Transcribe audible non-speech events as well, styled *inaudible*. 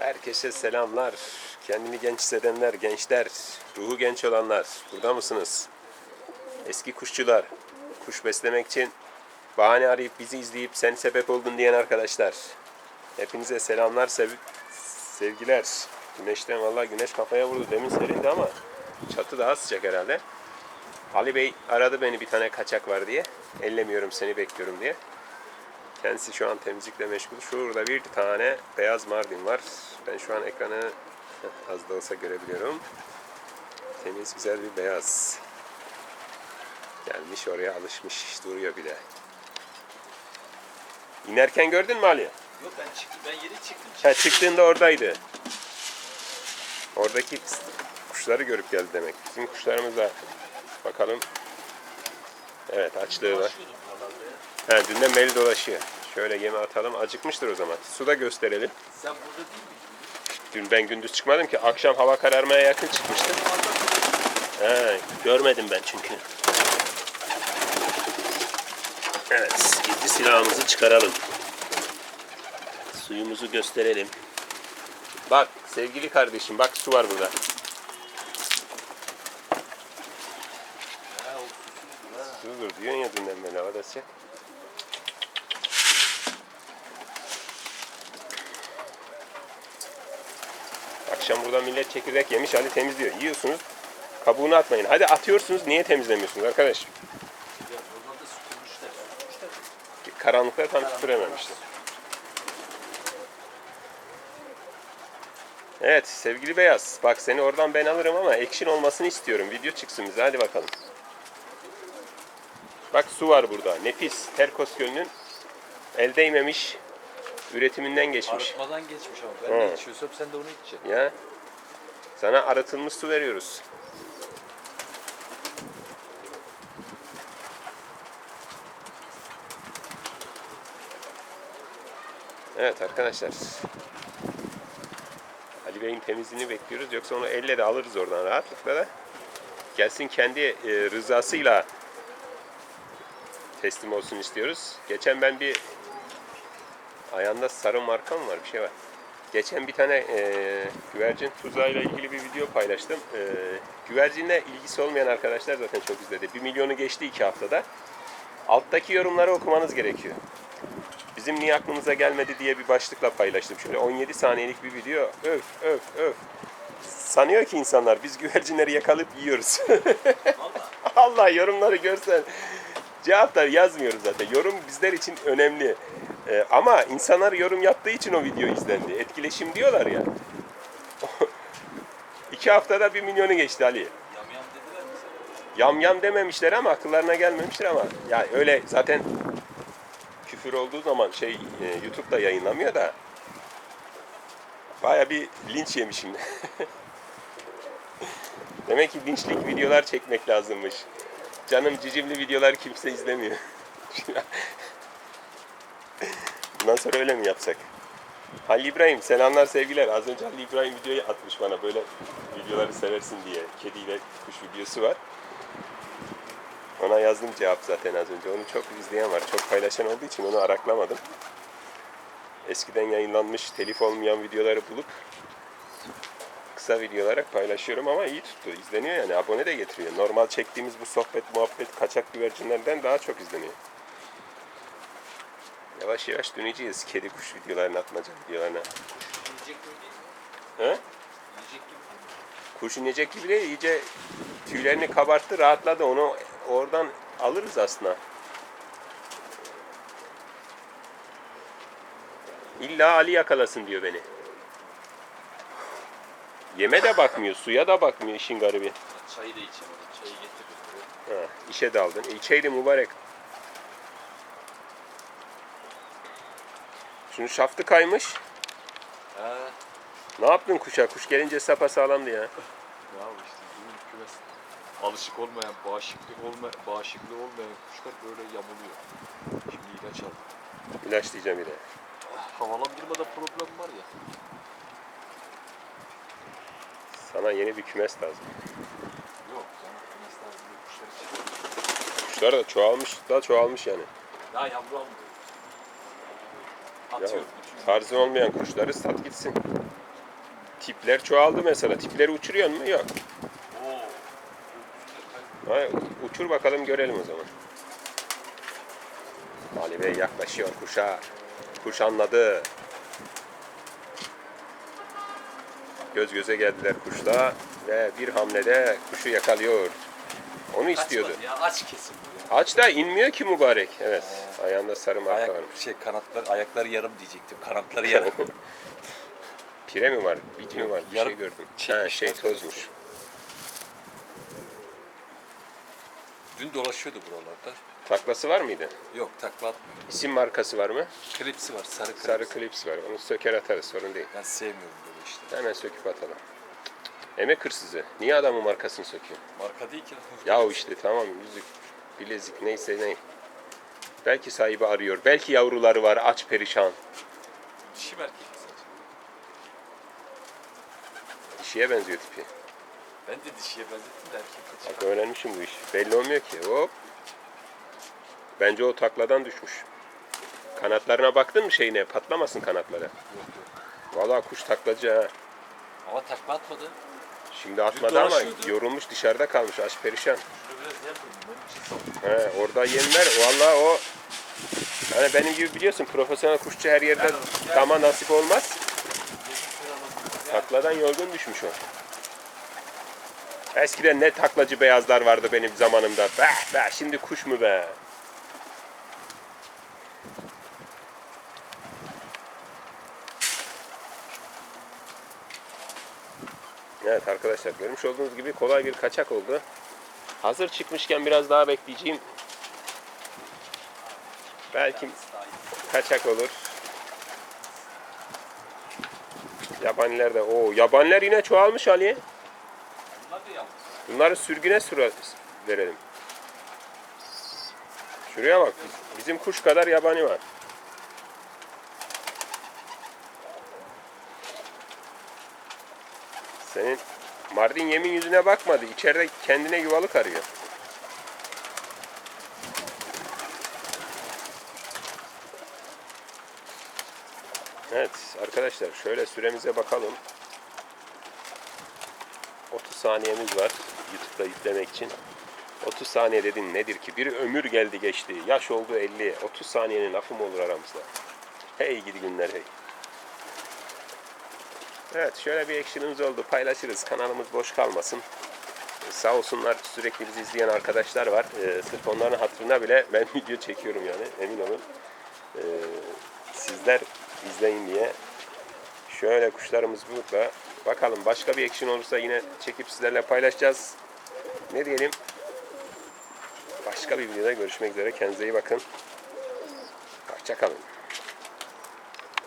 Herkese selamlar. Kendini genç hissedenler, gençler, ruhu genç olanlar. Burada mısınız? Eski kuşçular, kuş beslemek için bahane arayıp bizi izleyip sen sebep oldun diyen arkadaşlar. Hepinize selamlar, sev- sevgiler. Güneşten vallahi güneş kafaya vurdu. Demin serindi ama çatı daha sıcak herhalde. Ali Bey aradı beni bir tane kaçak var diye. Ellemiyorum seni bekliyorum diye. Kendisi şu an temizlikle meşgul. Şurada bir tane beyaz mardin var. Ben şu an ekranı az da olsa görebiliyorum. Temiz güzel bir beyaz. Gelmiş oraya alışmış duruyor bir de. İnerken gördün mü Ali? Yok ben çıktım. Ben yeni çıktım. Ha, çıktığında oradaydı. Oradaki kuşları görüp geldi demek. Bizim kuşlarımız da bakalım. Evet açlığı var. Herhalde. Ha, dünden beri dolaşıyor. Şöyle yeme atalım. Acıkmıştır o zaman. Suda gösterelim. Sen burada değil miydin? Dün ben gündüz çıkmadım ki. Akşam hava kararmaya yakın çıkmıştım. Ha, görmedim ben çünkü. Evet, gizli silahımızı çıkaralım. Suyumuzu gösterelim. Bak sevgili kardeşim, bak su var burada. Sudur diyorsun ya dünden beri havada sıcak. Akşam burada millet çekirdek yemiş Ali temizliyor. Yiyorsunuz kabuğunu atmayın. Hadi atıyorsunuz niye temizlemiyorsunuz arkadaş? Karanlıkta tam süpürememişler. Evet sevgili Beyaz. Bak seni oradan ben alırım ama ekşin olmasını istiyorum. Video çıksın bize hadi bakalım. Bak su var burada. Nefis. Terkos Gölü'nün el değmemiş üretiminden geçmiş. Arıtmadan geçmiş ama. Ben Hı. ne içiyorsam sen de onu içeceksin. Ya. Sana arıtılmış su veriyoruz. Evet arkadaşlar. Ali Bey'in temizliğini bekliyoruz. Yoksa onu elle de alırız oradan rahatlıkla da. Gelsin kendi e, rızasıyla teslim olsun istiyoruz. Geçen ben bir ayağında sarı marka mı var bir şey var. Geçen bir tane e, güvercin tuzağıyla ilgili bir video paylaştım. E, güvercinle ilgisi olmayan arkadaşlar zaten çok izledi. 1 milyonu geçti 2 haftada. Alttaki yorumları okumanız gerekiyor. Bizim niye aklımıza gelmedi diye bir başlıkla paylaştım. Şöyle 17 saniyelik bir video. Öf öf öf. Sanıyor ki insanlar biz güvercinleri yakalayıp yiyoruz. *laughs* Allah yorumları görsen cevaplar yazmıyoruz zaten. Yorum bizler için önemli. Ee, ama insanlar yorum yaptığı için o video izlendi. Etkileşim diyorlar ya. *laughs* İki haftada bir milyonu geçti Ali. Yam yam dediler mi? Yam dememişler ama akıllarına gelmemiştir ama. Yani öyle zaten küfür olduğu zaman şey e, YouTube'da yayınlamıyor da baya bir linç yemişim. *laughs* Demek ki linçlik videolar çekmek lazımmış. Canım cicimli videolar kimse izlemiyor. *laughs* Bundan sonra öyle mi yapsak? Halil İbrahim selamlar sevgiler. Az önce Halil İbrahim videoyu atmış bana böyle videoları seversin diye. Kediyle kuş videosu var. Ona yazdım cevap zaten az önce. Onu çok izleyen var. Çok paylaşan olduğu için onu araklamadım. Eskiden yayınlanmış telif olmayan videoları bulup kısa video olarak paylaşıyorum ama iyi tuttu. İzleniyor yani. Abone de getiriyor. Normal çektiğimiz bu sohbet, muhabbet, kaçak güvercinlerden daha çok izleniyor. Yavaş yavaş döneceğiz kedi kuş videolarına, atmaca videolarına. He? Kuş inecek gibi değil. iyice tüylerini kabarttı, rahatladı. Onu oradan alırız aslında. İlla Ali yakalasın diyor beni. Yeme de bakmıyor, suya da bakmıyor işin garibi. Çayı da içemedim. Çayı getirdim. Ha, işe daldın. E, içeydi mübarek. Şunun şaftı kaymış. Ha. Ne yaptın kuşa? Kuş gelince sapa sağlamdı ya. Ya işte bizim kümes alışık olmayan, bağışıklık olma, bağışıklığı olmayan kuşlar böyle yamuluyor. Şimdi ilaç aldım. İlaç diyeceğim bir de. Havalandırmada problem var ya. Sana yeni bir kümes lazım. Yok canım kuşlar. Kuşlar da çoğalmış, da çoğalmış yani. Ya yavru almıyor. Atıyor tarzı olmayan kuşları sat gitsin. Tipler çoğaldı mesela. Tipleri uçuruyor mu? Yok. Ha, uçur bakalım görelim o zaman. Ali Bey yaklaşıyor kuşa. Kuş anladı. Göz göze geldiler kuşla ve bir hamlede kuşu yakalıyor. Onu istiyordu. Kaçmadı Ya aç kesin. Aç da inmiyor ki mübarek. Evet. Ayağında sarı marka Ya. varmış. Ayak, şey kanatlar, ayakları yarım diyecektim. Kanatları yarım. *laughs* Pire mi var? Bit mi var? Bir Yarım şey gördüm. Ha, şey tozmuş. Dün dolaşıyordu buralarda. Taklası var mıydı? Yok takla atmıyor. İsim markası var mı? Klipsi var. Sarı klipsi. Sarı klips var. Onu söker atarız sorun değil. Ben sevmiyorum böyle işte. Hemen söküp atalım. Emek hırsızı. Niye adamın markasını söküyor? Marka değil ki. Ya işte tamam yüzük, bilezik neyse ne. Belki sahibi arıyor. Belki yavruları var aç perişan. Dişi mi erkek mi sence? Dişiye benziyor tipi. Ben de dişiye benzettim de erkek kaçıyor. Öğrenmişim bu iş. Belli olmuyor ki. Hop. Bence o takladan düşmüş. Kanatlarına baktın mı şeyine? Patlamasın kanatları. Yok yok. Vallahi kuş taklacı ha. Ama takla atmadı. Şimdi atmadı ama yorulmuş dışarıda kalmış aç perişan. He, orada yemler vallahi o hani benim gibi biliyorsun profesyonel kuşçu her yerde dama nasip olmaz. Takladan yorgun düşmüş o. Eskiden ne taklacı beyazlar vardı benim zamanımda. Be be şimdi kuş mu be? Evet arkadaşlar görmüş olduğunuz gibi kolay bir kaçak oldu. Hazır çıkmışken biraz daha bekleyeceğim. Belki kaçak olur. Yabaniler de o yabaniler yine çoğalmış Ali. Bunları sürgüne sıra verelim. Şuraya bak. Bizim kuş kadar yabani var. Senin Mardin yemin yüzüne bakmadı. İçeride kendine yuvalık arıyor. Evet arkadaşlar şöyle süremize bakalım. 30 saniyemiz var YouTube'da yüklemek için. 30 saniye dedin nedir ki? Bir ömür geldi geçti. Yaş oldu 50. 30 saniyenin lafı mı olur aramızda? Hey gidi günler hey. Evet şöyle bir action'ımız oldu. Paylaşırız. Kanalımız boş kalmasın. Sağ olsunlar sürekli bizi izleyen arkadaşlar var. Ee, sırf onların hatırına bile ben *laughs* video çekiyorum yani emin olun. Ee, sizler izleyin diye. Şöyle kuşlarımız burada. Bakalım başka bir action olursa yine çekip sizlerle paylaşacağız. Ne diyelim? Başka bir videoda görüşmek üzere. Kendinize iyi bakın. Hoşçakalın.